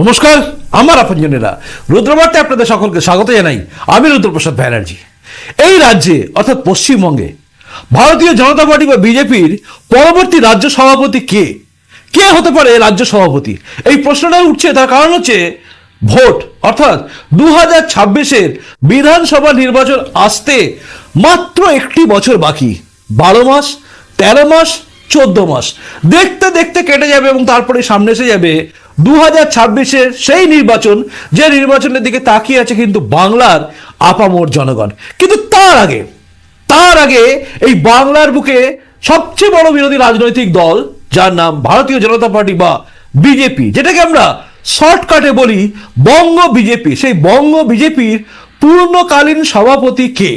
নমস্কার, আমার আপনজনেরা। রুদ্রবার্তে আপনাদের সকলকে স্বাগত জানাই। আমি রুদ্রপ্রসাদ ব্যানার্জি। এই রাজ্যে, অর্থাৎ পশ্চিমবঙ্গে, ভারতীয় জনতা পার্টি বা বিজেপির পরবর্তী রাজ্য সভাপতি কে? কে হতে পারে রাজ্য সভাপতি? এই প্রশ্নটা উঠছে, তার কারণ হচ্ছে ভোট, অর্থাৎ দু হাজার ছাব্বিশের বিধানসভা নির্বাচন আসতে মাত্র একটি বছর বাকি। বারো মাস, তেরো মাস, চোদ্দ মাস। দেখতে দেখতে কেটে যাবে এবং তারপরে সামনে এসে যাবে দু হাজার ছাব্বিশের সেই নির্বাচন, যে নির্বাচনের দিকে তাকিয়ে আছে কিন্তু বাংলার আপামোর জনগণ। কিন্তু তার আগে তার আগে এই বাংলার বুকে সবচেয়ে বড় বিরোধী রাজনৈতিক দল, যার নাম ভারতীয় জনতা পার্টি বা বিজেপি, যেটাকে আমরা শর্টকাটে বলি বঙ্গ বিজেপি। সেই বঙ্গ বিজেপির পূর্ণকালীন সভাপতি কে?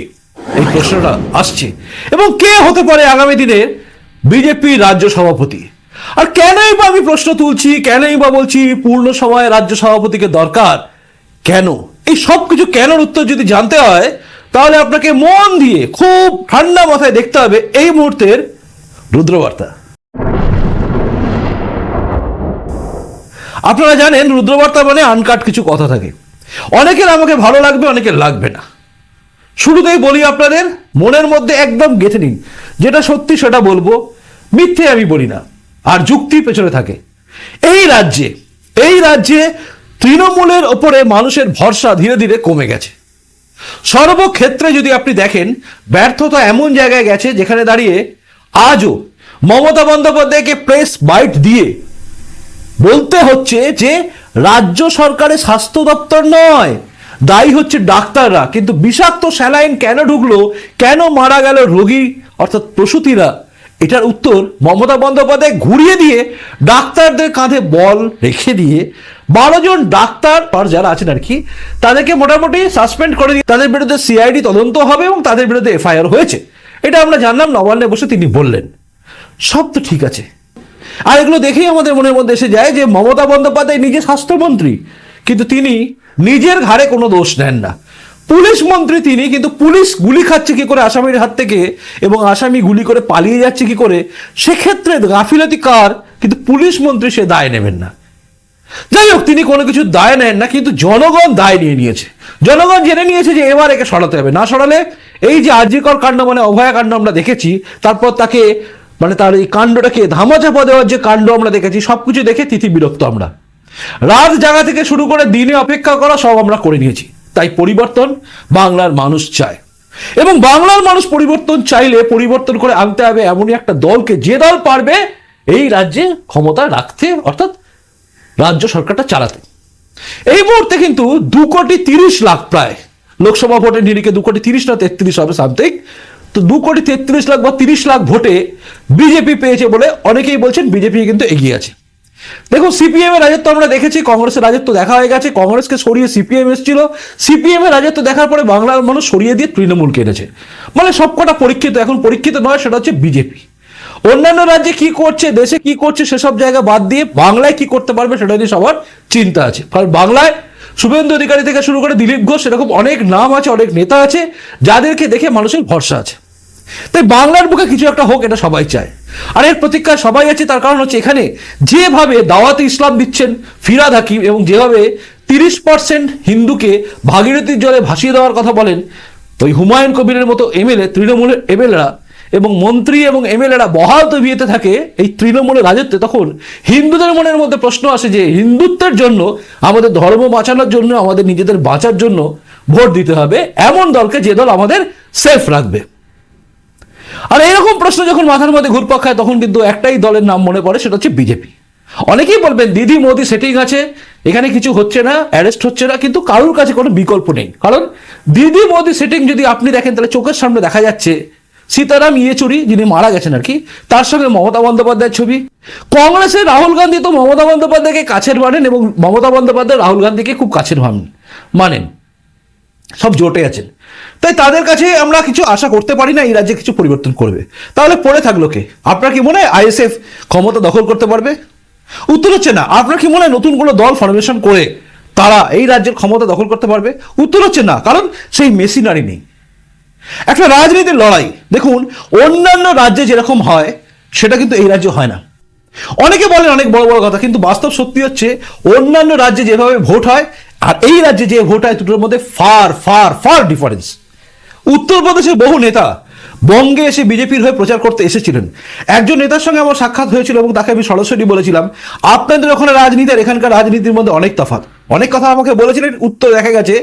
এই প্রশ্নটা আসছে। এবং কে হতে পারে আগামী দিনের বিজেপি রাজ্য সভাপতি? আর কেনই বা আমি প্রশ্ন তুলছি, কেনই বা বলছি পূর্ণ সময়ে রাজ্য সভাপতিকে দরকার? কেন? এই সব কিছু কেনর উত্তর যদি জানতে হয়, তাহলে আপনাকে মন দিয়ে খুব ঠান্ডা মাথায় দেখতে হবে এই মুহূর্তের রুদ্রবার্তা। আপনারা জানেন, রুদ্রবার্তা মানে আনকাট কিছু কথা থাকে। অনেকের আমাকে ভালো লাগবে, অনেকের লাগবে না। শুরুতেই বলি আপনাদের, মনের মধ্যে একদম গেঁথে নিন। যেটা সত্যি, সেটা বলব। মিথ্যে আমি বলি না। আর যুক্তি পেছনে থাকে। এই রাজ্যে এই রাজ্যে তৃণমূলের ওপরে মানুষের ভরসা ধীরে ধীরে কমে গেছে। সর্বক্ষেত্রে যদি আপনি দেখেন, ব্যর্থতা এমন জায়গায় গেছে যেখানে দাঁড়িয়ে আজও মমতা বন্দ্যোপাধ্যায়কে প্রেস বাইট দিয়ে বলতে হচ্ছে যে, রাজ্য সরকারের স্বাস্থ্য দপ্তর নয়, দায়ী হচ্ছে ডাক্তাররা। কিন্তু বিষাক্ত স্যালাইন কেন ঢুকলো, কেন মারা গেল রোগী, অর্থাৎ প্রসূতিরা? এটার উত্তর মমতা বন্দ্যোপাধ্যায় ঘুরিয়ে দিয়ে ডাক্তারদের কাঁধে বল রেখে দিয়ে বারো জন ডাক্তার আর যারা আছেন আর কি, তাদেরকে মোটামুটি সাসপেন্ড করে দিয়ে তাদের বিরুদ্ধে সিআইডি তদন্ত হবে এবং তাদের বিরুদ্ধে এফআইআর হয়েছে। এটা আমরা জানলাম, নবান্নে বসে তিনি বললেন। সব তো ঠিক আছে। আর এগুলো দেখেই আমাদের মনের মধ্যে এসে যায় যে মমতা বন্দ্যোপাধ্যায় নিজে স্বাস্থ্যমন্ত্রী, কিন্তু তিনি নিজের ঘাড়ে কোনো দোষ নেন না। পুলিশ মন্ত্রী তিনি, কিন্তু পুলিশ গুলি খাচ্ছে কি করে আসামির হাত থেকে এবং আসামি গুলি করে পালিয়ে যাচ্ছে কি করে, সেক্ষেত্রে গাফিলতি কার? কিন্তু পুলিশ মন্ত্রী সে দায় নেবেন না। যাই হোক, তিনি কোনো কিছু দায় নেন না, কিন্তু জনগণ দায় নিয়ে নিয়েছে। জনগণ জেনে নিয়েছে যে এবার একে সরাতে হবে। না সরালে এই যে আর্যিকর কাণ্ড মানে অভয়া কাণ্ড আমরা দেখেছি, তারপর তাকে মানে তার এই কাণ্ডটাকে ধামাচাপা দেওয়ার যে কাণ্ড আমরা দেখেছি, সবকিছু দেখে তিথি বিরক্ত আমরা। রাত জাগা থেকে শুরু করে দিনে অপেক্ষা করা সব আমরা করে নিয়েছি। তাই পরিবর্তন বাংলার মানুষ চায়। এবং বাংলার মানুষ পরিবর্তন চাইলে পরিবর্তন করে আনতে হবে এমনই একটা দলকে। যে দল পারবে এই রাজ্যে ক্ষমতা রাখতে, অর্থাৎ রাজ্য সরকারটা চালাতে। এই মুহূর্তে কিন্তু দু কোটি তিরিশ লাখ প্রায় লোকসভা ভোটের নিরিখে দু কোটি তিরিশ না তেত্রিশ হবে সামথিং তো দু কোটি তেত্রিশ লাখ বা তিরিশ লাখ ভোটে বিজেপি পেয়েছে বলে অনেকেই বলছেন বিজেপি কিন্তু এগিয়ে আছে। দেখুন সিপিএম এর রাজত্ব আমরা দেখেছি, কংগ্রেসের রাজত্ব দেখা হয়ে গেছে, কংগ্রেসকে সরিয়ে সিপিএম এসেছিল। সিপিএম এর রাজত্ব দেখার পরে বাংলার মানুষ সরিয়ে দিয়ে তৃণমূল এনেছে। মানে সবকটা পরীক্ষিত, এখন পরীক্ষিত নয়, সেটা হচ্ছে বিজেপি অন্যান্য রাজ্যে কি করছে, দেশে কি করছে, সেসব জায়গা বাদ দিয়ে বাংলায় কি করতে পারবে, সেটা নিয়ে সবার চিন্তা আছে। কারণ বাংলায় শুভেন্দু অধিকারী থেকে শুরু করে দিলীপ ঘোষ এরকম অনেক নাম আছে, অনেক নেতা আছে, যাদেরকে দেখে মানুষের ভরসা আছে। তাই বাংলার বুকে কিছু একটা হোক, এটা সবাই চায়। আর এর প্রতীক্ষা সবাই আছে, তার কারণ হচ্ছে এখানে যেভাবে দাওয়াতে ইসলাম দিচ্ছেন ফিরাদ হাকিম এবং যেভাবে তিরিশ পার্সেন্ট হিন্দুকে ভাগীরথীর জলে ভাসিয়ে দেওয়ার কথা বলেন, ওই হুমায়ুন কবিরের মতো এমএলএ তৃণমূলের এমএলএরা এবং মন্ত্রী এবং এমএলএরা বহাল তবিয়েতে থাকে এই তৃণমূলের রাজত্বে, তখন হিন্দুদের মনের মধ্যে প্রশ্ন আসে যে হিন্দুত্বের জন্য, আমাদের ধর্ম বাঁচানোর জন্য, আমাদের নিজেদের বাঁচার জন্য ভোট দিতে হবে, এমন দলকে যে দল আমাদের সেফ রাখবে। আর এরকম প্রশ্ন যখন মাথার মধ্যে ঘুরপাক খায়, তখন কিন্তু একটাই দলের নাম মনে পড়ে, সেটা হচ্ছে বিজেপি। অনেকেই বলবেন, দিদি মোদি সেটিং আছে, এখানে কিছু হচ্ছে না অ্যারেস্ট হচ্ছে না, কিন্তু কারোর কাছে কোনো বিকল্প নেই। কারণ দিদি মোদি সেটিং যদি আপনি দেখেন, তাহলে চোখের সামনে দেখা যাচ্ছে, সীতারাম ইয়েচুরি, যিনি মারা গেছেন আর কি, তার সঙ্গে মমতা বন্দ্যোপাধ্যায়ের ছবি। কংগ্রেসের রাহুল গান্ধী তো মমতা বন্দ্যোপাধ্যায়কে কাছের মানেন এবং মমতা বন্দ্যোপাধ্যায় রাহুল গান্ধীকে খুব কাছের মানেন মানেন। সব জোটে আছেন। তাই তাদের কাছে আমরা কিছু আশা করতে পারি না, এই রাজ্যে কিছু পরিবর্তন করবে। তাহলে পড়ে থাকল কে? আপনার কি মনে হয় আইএসএফ ক্ষমতা দখল করতে পারবে? উত্তর হচ্ছে না। আপনার কি মনে হয় নতুন কোনো দল ফর্মেশন করে তারা এই রাজ্যের ক্ষমতা দখল করতে পারবে? উত্তর হচ্ছে না, কারণ সেই মেশিনারি নেই। একটা রাজনীতির লড়াই, দেখুন, অন্যান্য রাজ্যে যেরকম হয়, সেটা কিন্তু এই রাজ্যে হয় না। অনেকে বলেন অনেক বড় বড় কথা, কিন্তু বাস্তব সত্যি হচ্ছে অন্যান্য রাজ্যে যেভাবে ভোট হয়, আর এই রাজ্যে যে ভোট হয়, দুটোর মধ্যে ফার ফার ফার ডিফারেন্স উত্তরপ্রদেশের বহু নেতা বঙ্গে এসে বিজেপির হয়ে প্রচার করতে এসেছিলেন। একজন নেতার সঙ্গে আমার সাক্ষাৎ হয়েছিল এবং তাকে আমি সরাসরি বলেছিলাম, আপনাদের ওখানে রাজনীতি আর এখানকার রাজনীতির মধ্যে অনেক তফাৎ। অনেক কথা আমাকে বলেছিলেন, উত্তর দেখা গেছে।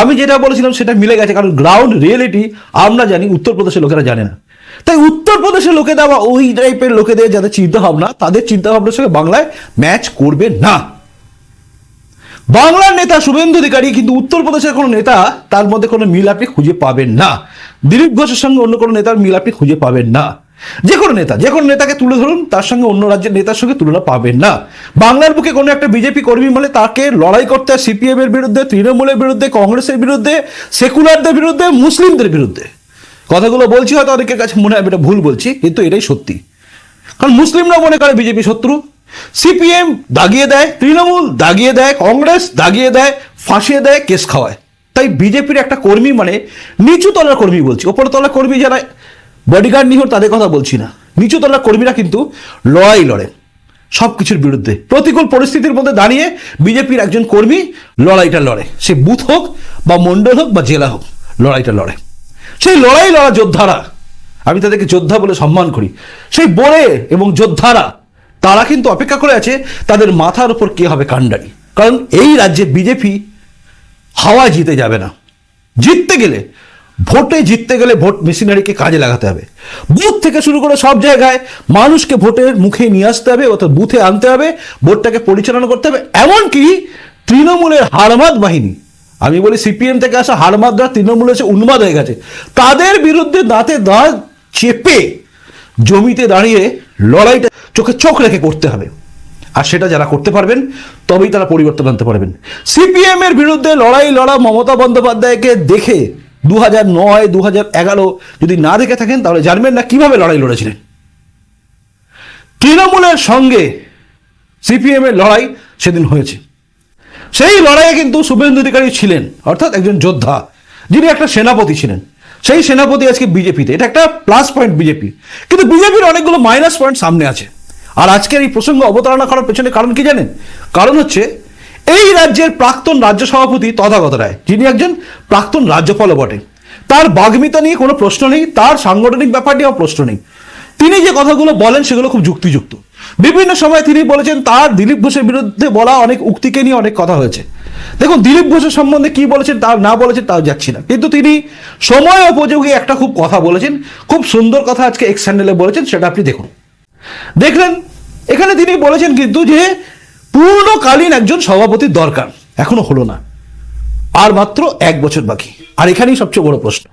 আমি যেটা বলেছিলাম সেটা মিলে গেছে, কারণ গ্রাউন্ড রিয়েলিটি আমরা জানি উত্তরপ্রদেশের লোকেরা জানে না। তাই উত্তরপ্রদেশের লোকে দেওয়া ওই টাইপের লোকেদের যাদের চিন্তা ভাবনা তাদের চিন্তা ভাবনার সঙ্গে বাংলায় ম্যাচ করবে না। বাংলার নেতা শুভেন্দু অধিকারী কিন্তু উত্তরপ্রদেশের কোনো নেতা, তার মধ্যে কোনো মিল আপনি খুঁজে পাবেন না। দিলীপ ঘোষের সঙ্গে অন্য কোনো নেতার মিল আপনি খুঁজে পাবেন না। যে কোনো নেতা, যে কোনো নেতাকে তুলে ধরুন, তার সঙ্গে অন্য রাজ্যের নেতার সঙ্গে তুলনা পাবেন না। বাংলার বুকে কোনো একটা বিজেপি কর্মী বলে তাকে লড়াই করতে হয় সিপিএম এর বিরুদ্ধে, তৃণমূলের বিরুদ্ধে, কংগ্রেসের বিরুদ্ধে সেকুলারদের বিরুদ্ধে, মুসলিমদের বিরুদ্ধে। কথাগুলো বলছি হয়তো অনেকের কাছে মনে হয় এটা ভুল বলছি, কিন্তু এটাই সত্যি। কারণ মুসলিমরা মনে করে বিজেপি শত্রু। সিপিএম দাগিয়ে দেয়, তৃণমূল দাগিয়ে দেয়, কংগ্রেস দাগিয়ে দেয়, ফাঁসিয়ে দেয়, কেস খাওয়ায়। তাই বিজেপির একটা কর্মী মানে নিচু তলার কর্মী বলছি। ওপর তলার কর্মী যারা বডিগার্ড নিহর তাদের কথা বলছি না। নিচু তলার কর্মীরা কিন্তু লড়াই লড়ে সব কিছুর বিরুদ্ধে। প্রতিকূল পরিস্থিতির মধ্যে দাঁড়িয়ে বিজেপির একজন কর্মী লড়াইটা লড়ে। সে বুথ হোক বা মণ্ডল হোক বা জেলা হোক, লড়াইটা লড়ে। সেই লড়াই লড়া যোদ্ধারা, আমি তাদেরকে যোদ্ধা বলে সম্মান করি, সেই বোরে এবং যোদ্ধারা, তারা কিন্তু অপেক্ষা করে আছে তাদের মাথার উপর কে হবে কাণ্ডারি। কারণ এই রাজ্যে বিজেপি হাওয়ায় জিতে যাবে না। জিততে গেলে, ভোটে জিততে গেলে ভোট মেশিনারিকে কাজে লাগাতে হবে। বুথ থেকে শুরু করে সব জায়গায় মানুষকে ভোটের মুখে নিয়ে আসতে হবে, অর্থাৎ বুথে আনতে হবে, ভোটটাকে পরিচালনা করতে হবে, এমনকি তৃণমূলের হারমাদ বাহিনী আমি বলি সিপিএম থেকে আসা হারমাদরা তৃণমূল এসে উন্মাদ হয়ে গেছে। তাদের বিরুদ্ধে দাঁতে দাঁত চেপে জমিতে দাঁড়িয়ে লড়াইটা চোখে চোখ রেখে করতে হবে। আর সেটা যারা করতে পারবেন, তবেই তারা পরিবর্তন আনতে পারবেন। সিপিএম এর বিরুদ্ধে লড়াই লড়া মমতা বন্দ্যোপাধ্যায়কে দেখে দু হাজার নয় দু হাজার এগারো যদি না দেখে থাকেন, তাহলে জানবেন না কীভাবে লড়াই লড়েছিলেন। তৃণমূলের সঙ্গে সিপিএম এর লড়াই সেদিন হয়েছে। সেই লড়াইয়ে কিন্তু শুভেন্দু অধিকারী ছিলেন, অর্থাৎ একজন যোদ্ধা, যিনি একটা সেনাপতি ছিলেন। সেই সেনাপতি আজকে বিজেপিতে, এটা একটা প্লাস পয়েন্ট বিজেপি। কিন্তু বিজেপির অনেকগুলো মাইনাস পয়েন্ট সামনে আছে। আর আজকের এই প্রসঙ্গ অবতারণা করার পেছনে কারণ কি জানেন? কারণ হচ্ছে, এই রাজ্যের প্রাক্তন রাজ্য সভাপতি তথাগত রায়, যিনি একজন প্রাক্তন রাজ্যপালও বটে। তার বাগ্মিতা নিয়ে কোনো প্রশ্ন নেই, তার সাংগঠনিক ব্যাপার নিয়েও প্রশ্ন নেই। তিনি যে কথাগুলো বলেন, সেগুলো খুব যুক্তিযুক্ত। বিভিন্ন সময় তিনি বলেছেন, তার দিলীপ ঘোষের বিরুদ্ধে বলা অনেক উক্তিকে নিয়ে অনেক কথা হয়েছে। দেখুন, দিলীপ ঘোষের সম্বন্ধে কি বলেছেন, তার না বলেছেন, তাও যাচ্ছি না। কিন্তু তিনি সময় উপযোগী একটা খুব কথা বলেছেন, খুব সুন্দর কথা আজকে এক্স চ্যানেলে বলেছেন, সেটা আপনি দেখুন। দেখলেন, এখানে তিনি বলেছেন কিন্তু যে, পূর্ণকালীন একজন সভাপতির দরকার, এখনও হলো না। আর মাত্র এক বছর বাকি। আর এখানেই সবচেয়ে বড় প্রশ্ন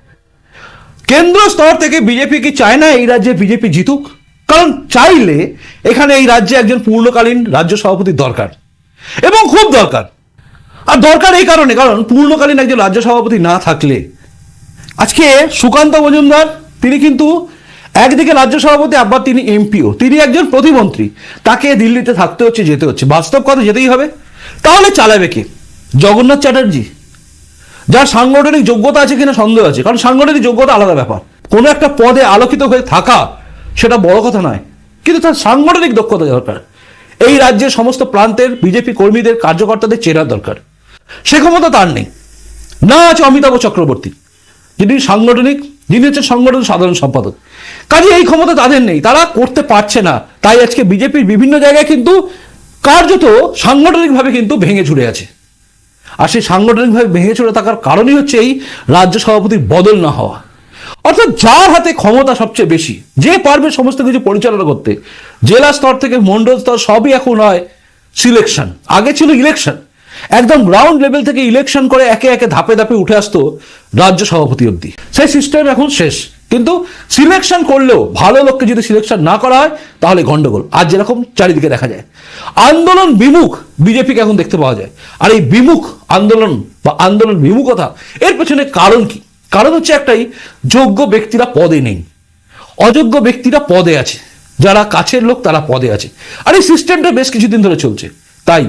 কেন্দ্র স্তর থেকে বিজেপি কি চায় না এই রাজ্যে বিজেপি জিতুক? কারণ চাইলে এখানে এই রাজ্যে একজন পূর্ণকালীন রাজ্য সভাপতির দরকার। এবং খুব দরকার। আর দরকার এই কারণে, কারণ পূর্ণকালীন একজন রাজ্য সভাপতি না থাকলে, আজকে সুকান্ত মজুমদার, তিনি কিন্তু একদিকে রাজ্য সভাপতি, আবার তিনি এমপিও, তিনি একজন প্রতিমন্ত্রী, তাকে দিল্লিতে থাকতে হচ্ছে, যেতে হচ্ছে। বাস্তব কথা যেতেই হবে। তাহলে চালাবে কে? জগন্নাথ চ্যাটার্জি। যার সাংগঠনিক যোগ্যতা আছে কিনা সন্দেহ আছে, কারণ সাংগঠনিক যোগ্যতা আলাদা ব্যাপার। কোনো একটা পদে আলোকিত হয়ে থাকা সেটা বড় কথা নয়, কিন্তু তার সাংগঠনিক দক্ষতা দরকার। এই রাজ্যের সমস্ত প্রান্তের বিজেপি কর্মীদের কার্যকর্তাদের চেনার দরকার। সে ক্ষমতা তার নেই। না আছে অমিতাভ চক্রবর্তী, যিনি সাংগঠনিক, যিনি হচ্ছেন সংগঠন সাধারণ সম্পাদক। কাজে এই ক্ষমতা তাদের নেই, তারা করতে পারছে না। তাই আজকে বিজেপির বিভিন্ন জায়গায় কিন্তু কার্যত সাংগঠনিকভাবে কিন্তু ভেঙে ছুড়ে আছে। আর সেই সাংগঠনিকভাবে ভেঙে চলে থাকার কারণই হচ্ছে এই রাজ্য সভাপতির বদল না হওয়া। অর্থাৎ যার হাতে ক্ষমতা সবচেয়ে বেশি, যে পারবে সমস্ত কিছু পরিচালনা করতে, জেলা স্তর থেকে মন্ডল স্তর সবই এখন হয় সিলেকশন আগে ছিল ইলেকশন একদম গ্রাউন্ড লেভেল থেকে ইলেকশন করে একে একে ধাপে ধাপে উঠে আসতো রাজ্য সভাপতি অব্দি সেই সিস্টেম এখন শেষ। কিন্তু সিলেকশন করলেও ভালো লোককে যদি সিলেকশন না করা হয়, তাহলে গন্ডগোল। আজ যেরকম চারিদিকে দেখা যায়। আন্দোলন বিমুখ বিজেপিকে এখন দেখতে পাওয়া যায়। আর এই বিমুখ আন্দোলন বা আন্দোলন বিমুখতা, এর পেছনে কারণ কি? কারণ হচ্ছে একটাই, যোগ্য ব্যক্তিরা পদে নেই। অযোগ্য ব্যক্তিরা পদে আছে। যারা কাছের লোক, তারা পদে আছে। আর এই সিস্টেমটা বেশ কিছুদিন ধরে চলছে। তাই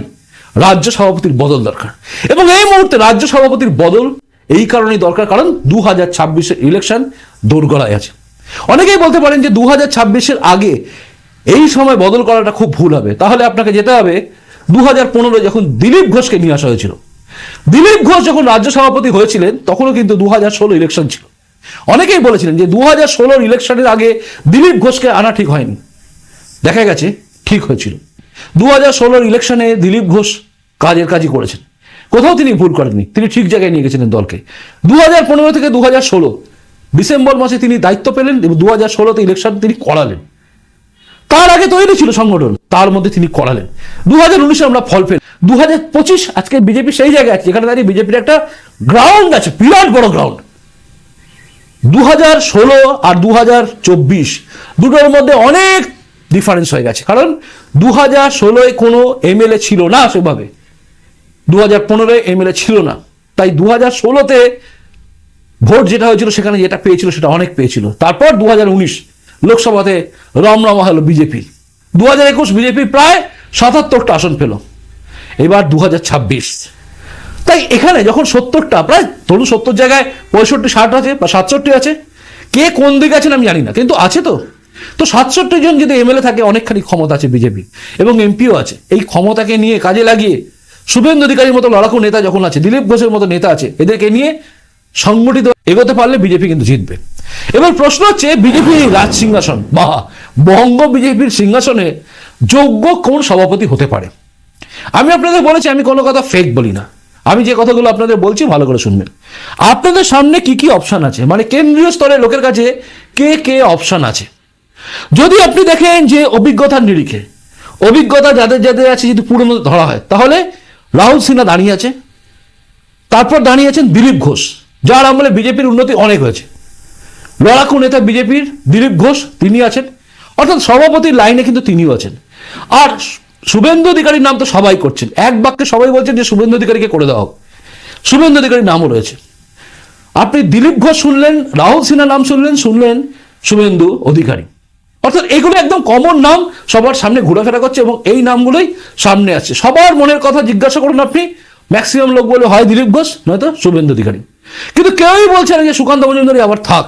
রাজ্য সভাপতির বদল দরকার। এবং এই মুহূর্তে রাজ্য সভাপতির বদল এই কারণেই দরকার, কারণ দু হাজার ছাব্বিশের ইলেকশন দোরগড়ায় আছে। অনেকেই বলতে পারেন যে দু হাজার ছাব্বিশের আগে এই সময় বদল করাটা খুব ভুল হবে। তাহলে আপনাকে যেতে হবে দু হাজার পনেরো যখন দিলীপ ঘোষকে নিয়ে আসা হয়েছিল। দিলীপ ঘোষ যখন রাজ্য সভাপতি হয়েছিলেন, তখনও কিন্তু দু হাজার ষোলো ইলেকশন ছিল। অনেকেই বলেছিলেন যে দু হাজার ষোলোর ইলেকশনের আগে দিলীপ ঘোষকে আনা ঠিক হয়নি। দেখা গেছে, ঠিক হয়েছিল। দু হাজার ষোলোর ইলেকশনে দিলীপ ঘোষ কাজের কাজই করেছেন। কোথাও তিনি ভুল করেননি, তিনি ঠিক জায়গায় নিয়ে গেছিলেন দলকে। দু হাজার পনেরো থেকে দু হাজার ষোলো, ডিসেম্বর মাসে তিনি দায়িত্ব পেলেন এবং দু হাজার ষোলোতে ইলেকশন তিনি করালেন। তার আগে তৈরি ছিল সংগঠন। তার মধ্যে তিনি করালেন। দু হাজার উনিশে আমরা ফল পেল দু হাজার পঁচিশ আজকে বিজেপি সেই জায়গায় আছে, যেখানে দাঁড়িয়ে বিজেপির একটা গ্রাউন্ড আছে, বিরাট বড় গ্রাউন্ড দু হাজার ষোলো আর দু হাজার চব্বিশ দুটোর মধ্যে অনেক ডিফারেন্স হয়ে গেছে। কারণ দু হাজার ষোলোয় কোনো এমএলএ ছিল না সেভাবে। দু হাজার পনেরোয় এমএলএ ছিল না। তাই দু হাজার ষোলোতে ভোট যেটা হয়েছিল সেখানে যেটা পেয়েছিল সেটা অনেক পেয়েছিল। তারপর দু হাজার উনিশ লোকসভাতে রমরমা হলো বিজেপি দু হাজার একুশ বিজেপি প্রায় সাতাত্তরটা আসন পেল। এবার দু ছাব্বিশ। তাই এখানে যখন সত্তরটা, প্রায় ধরুন সত্তর জায়গায় পঁয়ষট্টি, ষাট আছে বা সাতষট্টি আছে, কে কোন দিকে আছেন আমি জানি না, কিন্তু আছে তো। তো সাতষট্টি জন যদি এমএলএ থাকে, অনেকখানি ক্ষমতা আছে বিজেপি এবং এমপিও আছে। এই ক্ষমতাকে নিয়ে কাজে লাগিয়ে শুভেন্দু অধিকারীর মতো লড়াকু নেতা যখন আছে, দিলীপ ঘোষের মতো নেতা আছে, এদেরকে নিয়ে সংগঠিত এগোতে পারলে বিজেপি কিন্তু জিতবে। এবার প্রশ্ন হচ্ছে বিজেপির এই রাজ সিংহাসন বা বঙ্গ বিজেপির সিংহাসনে যোগ্য কোন সভাপতি হতে পারে? আমি আপনাদের বলেছি, আমি কোনো কথা ফেক বলি না। আমি যে কথাগুলো আপনাদের বলছি, ভালো করে শুনবেন। আপনাদের সামনে কি কি অপশান আছে? মানে কেন্দ্রীয় স্তরের লোকের কাছে কে কে অপশন আছে? যদি আপনি দেখেন যে অভিজ্ঞতার নিরিখে, অভিজ্ঞতা যাদের যাদের আছে যদি পুরনো ধরা হয়, তাহলে রাহুল সিনহা দাঁড়িয়ে আছে, তারপর দাঁড়িয়ে আছেন দিলীপ ঘোষ, যার আমলে বিজেপির উন্নতি অনেক হয়েছে। লড়াকু নেতা বিজেপির দিলীপ ঘোষ তিনি আছেন। অর্থাৎ সভাপতির লাইনে কিন্তু তিনিও আছেন। আর শুভেন্দু অধিকারীর নাম তো সবাই করছেন। এক বাক্যে সবাই বলছেন যে শুভেন্দু অধিকারীকে করে দেওয়া হোক। শুভেন্দু অধিকারীর নামও রয়েছে। আপনি দিলীপ ঘোষ শুনলেন, রাহুল সিনহা নাম শুনলেন শুনলেন শুভেন্দু অধিকারী। অর্থাৎ এগুলো একদম কমন নাম, সবার সামনে ঘোরাফেরা করছে এবং এই নামগুলোই সামনে আসছে। সবার মনের কথা জিজ্ঞাসা করুন আপনি। ম্যাক্সিমাম লোক বলে, হয় দিলীপ ঘোষ, নয়তো শুভেন্দু অধিকারী। কিন্তু কেউই বলছে না যে সুকান্ত মজুমদারই আবার থাক।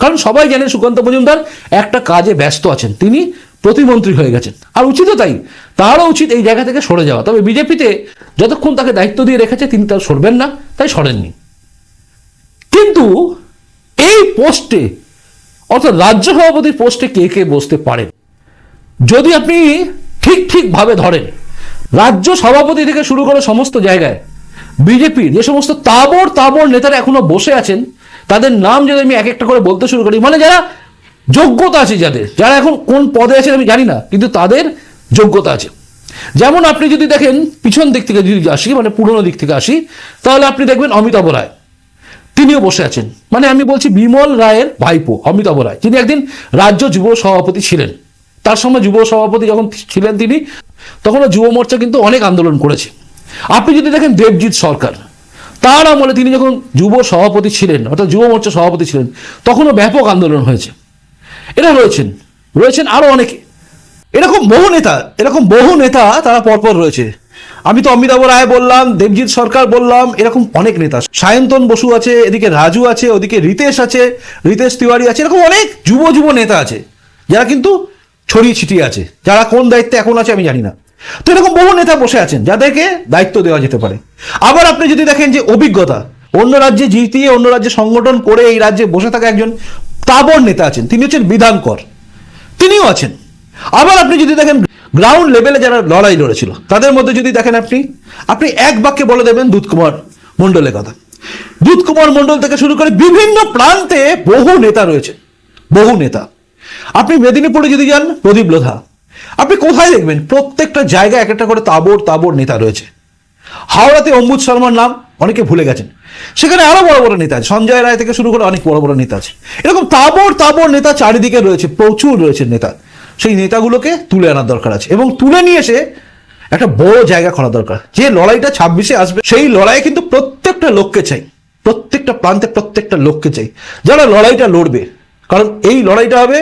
কারণ সবাই জানেন সুকান্ত মজুমদার একটা কাজে ব্যস্ত আছেন। তিনি প্রতিমন্ত্রী হয়ে গেছেন। আর উচিতও তাই। তারও উচিত এই জায়গা থেকে সরে যাওয়া। তবে বিজেপিতে যতক্ষণ তাকে দায়িত্ব দিয়ে রেখেছে, তিনি তার সরবেন না, তাই সরেননি। কিন্তু এই পোস্টে, অর্থাৎ রাজ্য সভাপতির পোস্টে কে কে বসতে পারেন? যদি আপনি ঠিক ঠিকভাবে ধরেন, রাজ্য সভাপতি থেকে শুরু করে সমস্ত জায়গায় বিজেপির যে সমস্ত তাবর তাবর নেতারা এখনও বসে আছেন তাদের নাম যদি আমি এক একটা করে বলতে শুরু করি মানে যারা যোগ্যতা আছে যাদের, যারা এখন কোন পদে আছে আমি জানি না, কিন্তু তাদের যোগ্যতা আছে। যেমন আপনি যদি দেখেন পিছন দিক থেকে যদি আসি মানে পুরনো দিক থেকে আসি, তাহলে আপনি দেখবেন অমিতাভ রায়। তিনিও বসে আছেন। মানে আমি বলছি বিমল রায়ের ভাইপো, অমিতাভ রায়। যিনি একদিন রাজ্য যুব সভাপতি ছিলেন। তার সময় যুব সভাপতি যখন ছিলেন তিনি, তখনও যুব মোর্চা কিন্তু অনেক আন্দোলন করেছে। আপনি যদি দেখেন দেবজিৎ সরকার তার আমলে তিনি যখন যুব সভাপতি ছিলেন, অর্থাৎ যুব মোর্চা সভাপতি ছিলেন, তখনও ব্যাপক আন্দোলন হয়েছে। এরা রয়েছেন রয়েছেন আরও অনেকে। এরকম বহু নেতা, এরকম বহু নেতা তারা পরপর রয়েছে। আমি তো অমিতাভ রায় বললাম, দেবজিৎ সরকার বললাম, এরকম অনেক নেতা। সায়ন্তন বসু আছে, এদিকে রাজু আছে, ওদিকে রিতেশ আছে, রিতেশ তিওয়ারি আছে, এরকম অনেক যুব যুব নেতা আছে, যারা কিন্তু ছড়িয়ে ছিটিয়ে আছে। যারা কোন দায়িত্বে এখন আছে আমি জানি না। তো এরকম বহু নেতা বসে আছেন, যাদেরকে দায়িত্ব দেওয়া যেতে পারে। আবার আপনি যদি দেখেন যে অভিজ্ঞতা, অন্য রাজ্যে জিতিয়ে অন্য রাজ্যে সংগঠন করে এই রাজ্যে বসে থাকা একজন তাবর নেতা আছেন, তিনি হচ্ছেন বিধানকর, তিনিও আছেন। আবার আপনি যদি দেখেন গ্রাউন্ড লেভেলে যারা লড়াই লড়েছিল, তাদের মধ্যে যদি দেখেন আপনি আপনি এক বাক্যে বলে দেবেন দুধ কুমার মণ্ডলের কথা। দুধ কুমার মণ্ডল থেকে শুরু করে বিভিন্ন প্রান্তে বহু নেতা রয়েছে, বহু নেতা। আপনি মেদিনীপুরে যদি যান, প্রদীপ লোধা আপনি কোথায় দেখবেন? প্রত্যেকটা জায়গায় এক একটা করে তাবর তাবর নেতা রয়েছে। হাওড়াতে অম্বুজ শর্মার নাম অনেকে ভুলে গেছেন। সেখানে আরও বড় বড় নেতা আছে। সঞ্জয় রায় থেকে শুরু করে অনেক বড় বড় নেতা আছে। এরকম তাবর তাবর নেতা চারিদিকে রয়েছে, প্রচুর রয়েছে নেতা। সেই নেতাগুলোকে তুলে আনার দরকার আছে এবং তুলে নিয়ে এসে একটা বড় জায়গা করা দরকার যে লড়াইটা ছাব্বিশে আসবে, সেই লড়াইয়ে কিন্তু প্রত্যেকটা লোককে চাই। প্রত্যেকটা প্রান্তে প্রত্যেকটা লোককে চাই। যারা লড়াইটা লড়বে, কারণ এই লড়াইটা হবে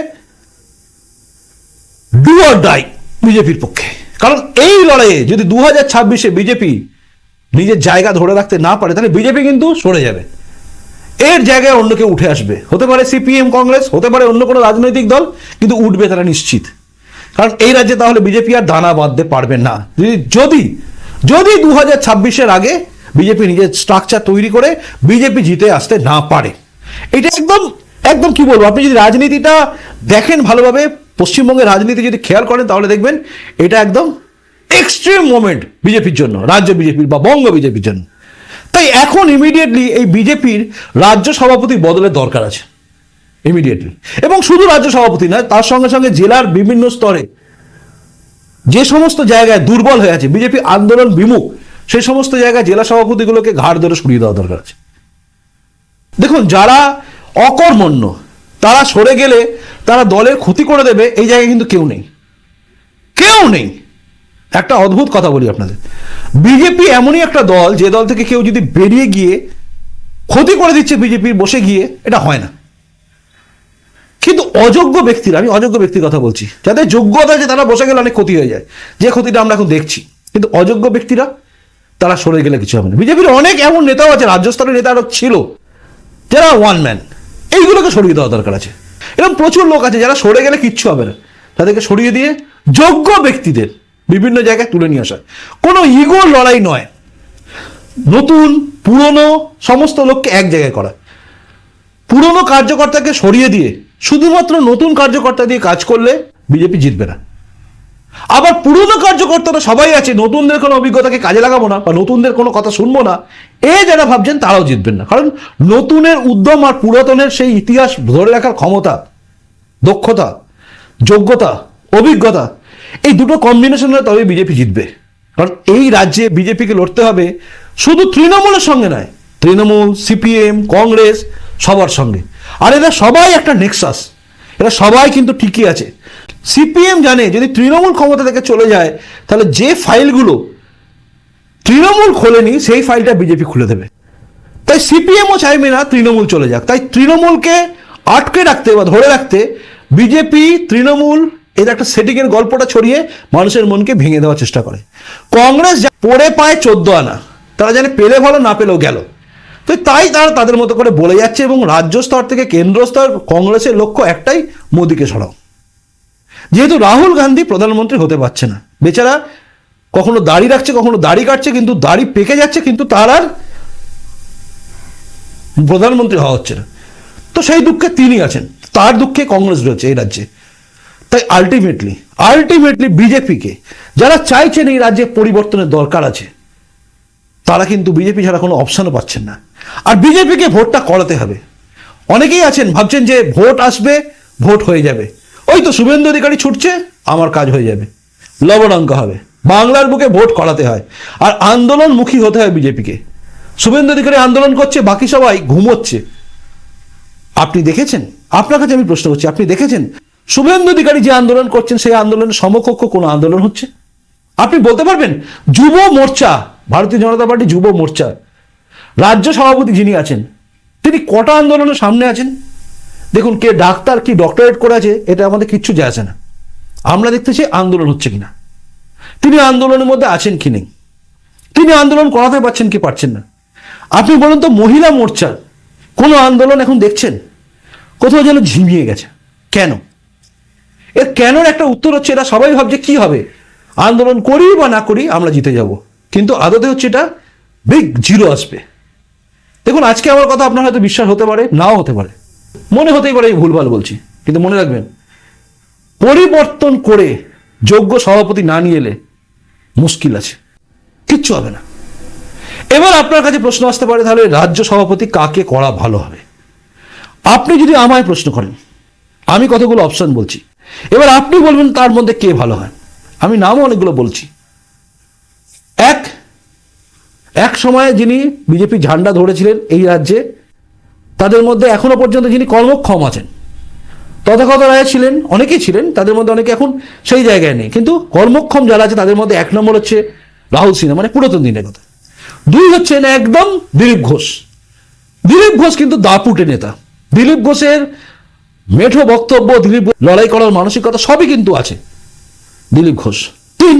ডু ডাই বিজেপির পক্ষে। কারণ এই লড়াইয়ে যদি দু হাজার ছাব্বিশে বিজেপি নিজের জায়গা ধরে রাখতে না পারে, তাহলে বিজেপি কিন্তু সরে যাবে। এর জায়গায় অন্য কেউ উঠে আসবে। হতে পারে সিপিএম কংগ্রেস, হতে পারে অন্য কোনো রাজনৈতিক দল, কিন্তু উঠবে তারা নিশ্চিত। কারণ এই রাজ্যে তাহলে বিজেপি আর দানা বাঁধতে পারবে না। যদি যদি যদি দু হাজার ছাব্বিশের আগে বিজেপি নিজের স্ট্রাকচার তৈরি করে বিজেপি জিতে আসতে না পারে। এটা একদম একদম কি বলব? আপনি যদি রাজনীতিটা দেখেন ভালোভাবে পশ্চিমবঙ্গের রাজনীতি যদি খেয়াল করেন, তাহলে দেখবেন এটা একদম এক্সট্রিম মোমেন্ট বিজেপির জন্য, রাজ্য বিজেপির বা বঙ্গ বিজেপির জন্য। তাই এখন ইমিডিয়েটলি এই বিজেপির রাজ্য সভাপতি বদলের দরকার আছে ইমিডিয়েটলি এবং শুধু রাজ্য সভাপতি নয়, তার সঙ্গে সঙ্গে জেলার বিভিন্ন স্তরে যে সমস্ত জায়গায় দুর্বল হয়ে আছে, বিজেপি আন্দোলন বিমুখ, সেই সমস্ত জায়গায় জেলা সভাপতিগুলোকে ঘাড় ধরে সরিয়ে দেওয়া দরকার আছে। দেখুন, যারা অকর্মণ্য তারা সরে গেলে তারা দলের ক্ষতি করে দেবে, এই জায়গায় কিন্তু কেউ নেই। কেউ নেই। একটা অদ্ভুত কথা বলি আপনাদের। বিজেপি এমনই একটা দল, যে দল থেকে কেউ যদি বেরিয়ে গিয়ে ক্ষতি করে দিচ্ছে বিজেপির বসে গিয়ে, এটা হয় না। কিন্তু অযোগ্য ব্যক্তিরা, আমি অযোগ্য ব্যক্তির কথা বলছি, যাদের যোগ্যতা আছে তারা বসে গেলে অনেক ক্ষতি হয়ে যায়। যে ক্ষতিটা আমরা এখন দেখছি, কিন্তু অযোগ্য ব্যক্তিরা, তারা সরে গেলে কিছু হবে না। বিজেপির অনেক এমন নেতাও আছে রাজ্য স্তরের নেতারও ছিল, যারা ওয়ান ম্যান এইগুলোকে সরিয়ে দেওয়া দরকার আছে। এরকম প্রচুর লোক আছে যারা সরে গেলে কিচ্ছু হবে না। তাদেরকে সরিয়ে দিয়ে যোগ্য ব্যক্তিদের বিভিন্ন জায়গায় তুলে নিয়ে আসা। কোনো ইগো লড়াই নয়। নতুন, পুরনো সমস্ত লোককে এক জায়গায় করা। পুরনো কার্যকর্তাকে সরিয়ে দিয়ে শুধুমাত্র নতুন কার্যকর্তা দিয়ে কাজ করলে বিজেপি জিতবে না। আবার পুরনো কার্যকর্তারা সবাই আছে, নতুনদের কোনো অভিজ্ঞতাকে কাজে লাগাবো না বা নতুনদের কোনো কথা শুনব না। এ যারা ভাবছেন তারাও জিতবেন না। কারণ নতুনের উদ্যম আর পুরাতনের সেই ইতিহাস ধরে রাখার ক্ষমতা, দক্ষতা, যোগ্যতা, অভিজ্ঞতা, এই দুটো কম্বিনেশনে তবে বিজেপি জিতবে। কারণ এই রাজ্যে বিজেপিকে লড়তে হবে শুধু তৃণমূলের সঙ্গে নয়, তৃণমূল, সিপিএম, কংগ্রেস, সবার সঙ্গে। আর এরা সবাই একটা নেক্সাস এরা সবাই কিন্তু ঠিকই আছে। সিপিএম জানে, যদি তৃণমূল ক্ষমতা থেকে চলে যায়, তাহলে যে ফাইলগুলো তৃণমূল খোলেনি, সেই ফাইলটা বিজেপি খুলে দেবে। তাই সিপিএমও চাইবে না তৃণমূল চলে যাক। তাই তৃণমূলকে আটকে রাখতে বা ধরে রাখতে বিজেপি, তৃণমূল এর একটা সেটিংয়ের গল্পটা ছড়িয়ে মানুষের মনকে ভেঙে দেওয়ার চেষ্টা করে। কংগ্রেস পড়ে পায় চোদ্দ আনা, তারা জানে পেলে ভালো, না পেলেও গেল। তো তাই তারা তাদের মতো করে বলে যাচ্ছে এবং রাজ্য স্তর থেকে কেন্দ্র স্তর কংগ্রেসের লক্ষ্য একটাই, মোদীকে সরাও। যেহেতু রাহুল গান্ধী প্রধানমন্ত্রী হতে পারছে না। বেচারা কখনো দাড়ি রাখছে, কখনো দাড়ি কাটছে, কিন্তু দাড়ি পেকে যাচ্ছে, কিন্তু তার আর প্রধানমন্ত্রী হওয়া হচ্ছে না। তো সেই দুঃখে তিনি আছেন, তার দুঃখে কংগ্রেস রয়েছে এই রাজ্যে। তাই আলটিমেটলি আলটিমেটলি বিজেপিকে যারা চাইছেন এই রাজ্যে পরিবর্তনের দরকার আছে, তারা কিন্তু বিজেপি ছাড়া কোনো অপশনও পাচ্ছেন না। আর বিজেপিকে ভোটটা করাতে হবে। অনেকেই আছেন, ভাবছেন যে ভোট আসবে, ভোট হয়ে যাবে। ওই তো শুভেন্দু অধিকারী ছুটছে, আমার কাজ হয়ে যাবে। লবণাঙ্ক হবে। বাংলার বুকে ভোট করাতে হয়। আর আন্দোলনমুখী হতে হয় বিজেপিকে। শুভেন্দু অধিকারী আন্দোলন করছে, বাকি সবাই ঘুমোচ্ছে। আপনি দেখেছেন? আপনার কাছে আমি প্রশ্ন করছি, আপনি দেখেছেন? শুভেন্দু অধিকারী যে আন্দোলন করছেন, সেই আন্দোলনের সমকক্ষ কোনো আন্দোলন হচ্ছে? আপনি বলতে পারবেন, যুব মোর্চা, ভারতীয় জনতা পার্টি যুব মোর্চা, রাজ্য সভাপতি যিনি আছেন, তিনি কটা আন্দোলনের সামনে আছেন? দেখুন, কে ডাক্তার, কি ডক্টরেট করে আছে এটা আমাদের কিচ্ছু যায় আসে না। আমরা দেখতেছি আন্দোলন হচ্ছে কিনা। তিনি আন্দোলনের মধ্যে আছেন কি নেই? তিনি আন্দোলন করাতে পারছেন কি পারছেন না? আপনি বলুন তো, মহিলা মোর্চার কোনো আন্দোলন এখন দেখছেন? কোথাও যেন ঝিমিয়ে গেছে। কেন? এর কেনর একটা উত্তর হচ্ছে এটা সবাই ভাবছে কি হবে? আন্দোলন করি বা না করি, আমরা জিতে যাব। কিন্তু আদতে হচ্ছে এটা, বিগ জিরো আসবে। দেখুন, আজকে আমার কথা আপনার হয়তো বিশ্বাস হতে পারে, নাও হতে পারে। মনে হতেই পারে ভুলভাল বলছি, কিন্তু মনে রাখবেন, পরিবর্তন করে যোগ্য সভাপতি না নিয়ে এলে মুশকিল আছে, কিচ্ছু হবে না। এবার আপনার কাছে প্রশ্ন আসতে পারে, তাহলে রাজ্য সভাপতি কাকে করা ভালো হবে? আপনি যদি আমায় প্রশ্ন করেন, আমি কতগুলো অপশন বলছি, এবার আপনি বলবেন তার মধ্যে কে ভালো হয়। আমি নামও অনেকগুলো বলছি। এক এক সময়ে যিনি বিজেপি ঝান্ডা ধরেছিলেন এই রাজ্যে তাদের মধ্যে এখনও পর্যন্ত যিনি কর্মক্ষম আছেন তথাগত রায় ছিলেন, অনেকেই ছিলেন, তাদের মধ্যে অনেকে এখন সেই জায়গায় নেই। কিন্তু কর্মক্ষম যারা আছে, তাদের মধ্যে এক নম্বর হচ্ছে রাহুল সিনহা মানে পুরাতন দিনের কথা। দুই হচ্ছেন একদম দিলীপ ঘোষ। দিলীপ ঘোষ কিন্তু দাপুটে নেতা। দিলীপ ঘোষের মেঠো বক্তব্য, দিলীপ লড়াই করার মানসিকতা সবই কিন্তু আছে দিলীপ ঘোষ। তিন,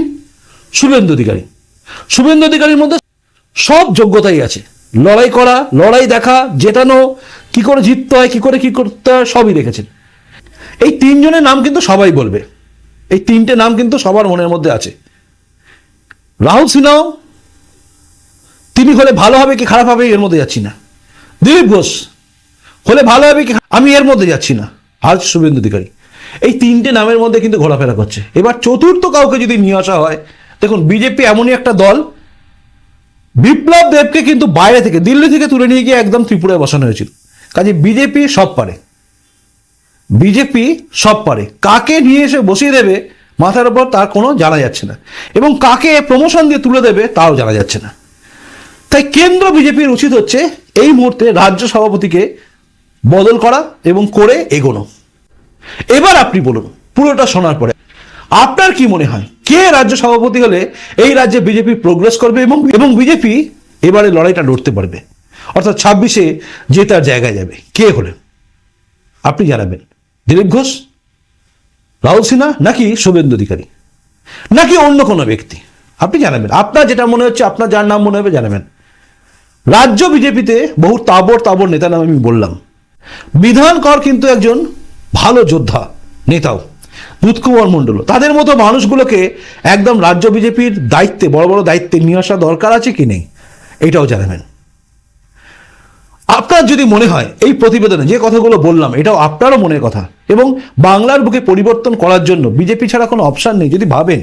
শুভেন্দু অধিকারী। শুভেন্দু অধিকারীর মধ্যে সব যোগ্যতাই আছে। লড়াই করা, লড়াই দেখা, জেতানো, কি করে জিততে হয়, কি করে কি করতে হয়, সবই রেখেছেন এই তিনজনের নাম কিন্তু সবাই বলবে। এই তিনটে নাম কিন্তু সবার মনের মধ্যে আছে। রাহুল সিনহাও তিনি হলে ভালো হবে কি খারাপ হবে এর মধ্যে যাচ্ছি না। দিলীপ ঘোষ, হলে ভালো হবে কি আমি এর মধ্যে যাচ্ছি না। আর শুভেন্দু অধিকারী। এই তিনটে নামের মধ্যে কিন্তু ঘোরাফেরা করছে। এবার চতুর্থ কাউকে যদি নিয়ে আসা হয়, দেখুন, বিজেপি এমনই একটা দল বিপ্লব দেবকে কিন্তু বাইরে থেকে, দিল্লি থেকে তুলে নিয়ে গিয়ে একদম ত্রিপুরায় বসানো হয়েছিল। কাজে বিজেপি সব পারে। বিজেপি সব পারে। কাকে নিয়ে এসে বসিয়ে দেবে মাথার উপর তার কোনো জানা যাচ্ছে না। এবং কাকে প্রমোশন দিয়ে তুলে দেবে তাও জানা যাচ্ছে না। তাই কেন্দ্র বিজেপির উচিত হচ্ছে এই মুহূর্তে রাজ্য সভাপতিকে বদল করা এবং করে এগোনো। এবার আপনি বলুন, পুরোটা শোনার পরে আপনার কি মনে হয়? কে রাজ্য সভাপতি হলে এই রাজ্যে বিজেপি প্রোগ্রেস করবে এবং এবং বিজেপি এবারে লড়াইটা লড়তে পারবে? অর্থাৎ ছাব্বিশে যে তার জায়গায় যাবে। কে হলে আপনি জানাবেন। দিলীপ ঘোষ? রাহুল সিনহা? নাকি শুভেন্দু অধিকারী? নাকি অন্য কোনো ব্যক্তি? আপনি জানাবেন। আপনার যেটা মনে হচ্ছে, আপনার যার নাম মনে হবে জানাবেন। রাজ্য বিজেপিতে বহু তাবর তাবর নেতা নাম আমি বললাম। বিধান কর কিন্তু একজন ভালো যোদ্ধা নেতাও। দুধকুমার মণ্ডল। তাদের মতো মানুষগুলোকে একদম রাজ্য বিজেপির দায়িত্বে, বড় বড় দায়িত্বে নিয়ে আসা দরকার আছে কি নেই? এটাও জানাবেন আপনার যদি মনে হয় এই প্রতিবেদনে যে কথাগুলো বললাম, এটাও আপনারও মনের কথা এবং বাংলার বুকে পরিবর্তন করার জন্য বিজেপি ছাড়া কোনো অপশান নেই, যদি ভাবেন,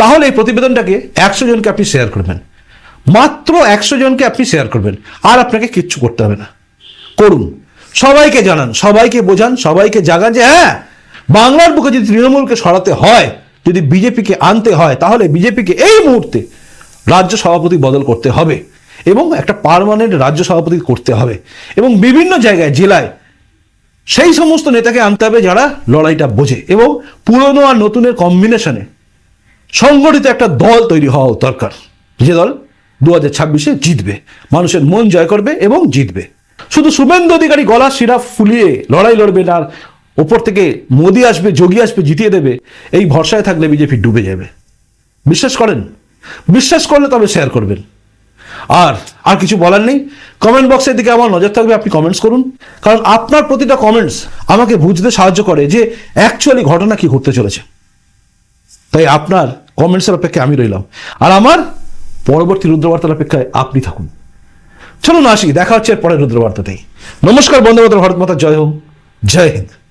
তাহলে এই প্রতিবেদনটাকে একশো জনকে আপনি শেয়ার করবেন। মাত্র একশো জনকে আপনি শেয়ার করবেন, আর আপনাকে কিচ্ছু করতে হবে না। করুন। সবাইকে জানান, সবাইকে বোঝান, সবাইকে জাগান যে হ্যাঁ বাংলার বুকে যদি তৃণমূলকে সরাতে হয়, যদি বিজেপিকে আনতে হয়, তাহলে বিজেপিকে এই মুহূর্তে রাজ্য সভাপতি বদল করতে হবে এবং একটা পার্মানেন্ট রাজ্য সভাপতি করতে হবে এবং বিভিন্ন জায়গায়, জেলায় সেই সমস্ত নেতাকে আনতে হবে যারা লড়াইটা বোঝে এবং পুরনো আর নতুনের কম্বিনেশনে সংগঠিত একটা দল তৈরি হওয়া দরকার। যে দল দু হাজার ছাব্বিশে জিতবে, মানুষের মন জয় করবে এবং জিতবে। শুধু শুভেন্দু অধিকারী গলা শিরা ফুলিয়ে লড়াই লড়বে আর ওপর থেকে মোদি আসবে, যোগী আসবে, জিতিয়ে দেবে, এই ভরসায় থাকলে বিজেপি ডুবে যাবে। বিশ্বাস করেন? বিশ্বাস করলে তবে শেয়ার করবেন। আর আর কিছু বলার নেই? কমেন্ট বক্সের দিকে আমার নজর থাকবে, আপনি কমেন্টস করুন। কারণ আপনার প্রতিটা কমেন্টস আমাকে বুঝতে সাহায্য করে যে অ্যাকচুয়ালি ঘটনা কি ঘটতে চলেছে। তাই আপনার কমেন্টসের অপেক্ষায় আমি রইলাম। আর আমার পরবর্তী রুদ্রবার্তার অপেক্ষায় আপনি থাকুন। চলুন আসি, দেখা হচ্ছে পরের রুদ্রবার্তাতেই। নমস্কার বন্ধু ভারত মাতা, জয় হোক। জয় হিন্দ।